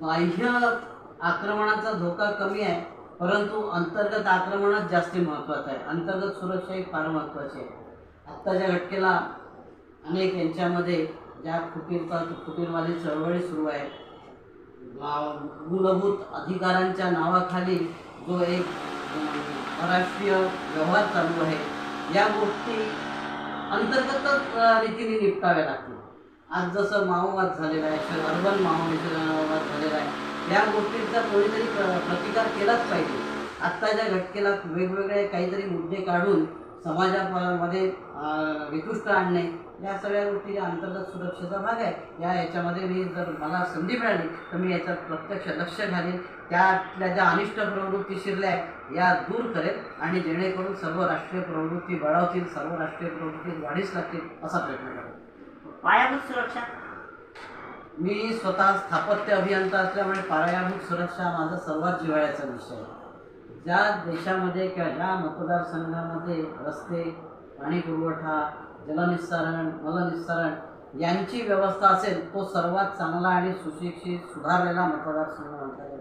बाह्य आक्रमणाचा धोका कमी आहे परंतु अंतर्गत आक्रमणच जास्ती महत्त्वाचं आहे. अंतर्गत सुरक्षा ही फार महत्त्वाची आहे. आत्ताच्या घटकेला अनेक यांच्यामध्ये ज्या फुटीरता फुटीरवादी चळवळी सुरू आहे मूलभूत अधिकारांच्या नावाखाली जो एक राष्ट्रीय व्यवहार चालू आहे या गोष्टी अंतर्गतच रीतीने निपटाव्या लागतील. आज जसं माओवाद झालेला आहे अर्बन माओवाद झालेला आहे या गोष्टींचा कोणीतरी प्र- प्रतिकार केलाच पाहिजे. आत्ताच्या घटकेला वेगवेगळे काहीतरी मुद्दे काढून समाजामध्ये विकृष्ट वितुष्ट आणणे या सगळ्या गोष्टी अंतर्गत सुरक्षेचा भाग आहे. या याच्यामध्ये मी जर मला संधी मिळाली तर मी याच्यात प्रत्यक्ष लक्ष घालेन. त्यातल्या ज्या अनिष्ट प्रवृत्ती शिरल्या आहेत या दूर करेल आणि जेणेकरून सर्व राष्ट्रीय प्रवृत्ती बळावतील सर्व राष्ट्रीय प्रवृत्ती वाढीस लागतील असा प्रयत्न करेल पायाभूत सुरक्षा. मी स्वतः स्थापत्य अभियंता असल्यामुळे पायाभूत सुरक्षा माझा सर्वात जिव्हाळ्याचा विषय आहे. ज्या देशामध्ये किंवा ज्या मतदारसंघामध्ये रस्ते पाणी पुरवठा जलनिस्सारण मलनिस्सारण यांची व्यवस्था असेल तो सर्वात चांगला आणि सुशिक्षित सुधारलेला मतदारसंघ म्हणता येईल.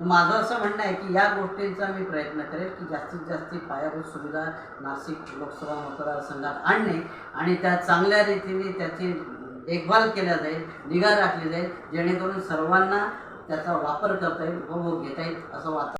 माझं असं म्हणणं आहे की या गोष्टींचा मी प्रयत्न करेल की जास्तीत जास्त पायाभूत सुविधा नाशिक लोकसभा मतदारसंघात आणणे आणि त्या चांगल्या रीतीने त्याची देखभाल केल्या जाईल निगा राखली जाईल जेणेकरून सर्वांना त्याचा वापर करता येईल उपभोग घेता येईल असं वातावरण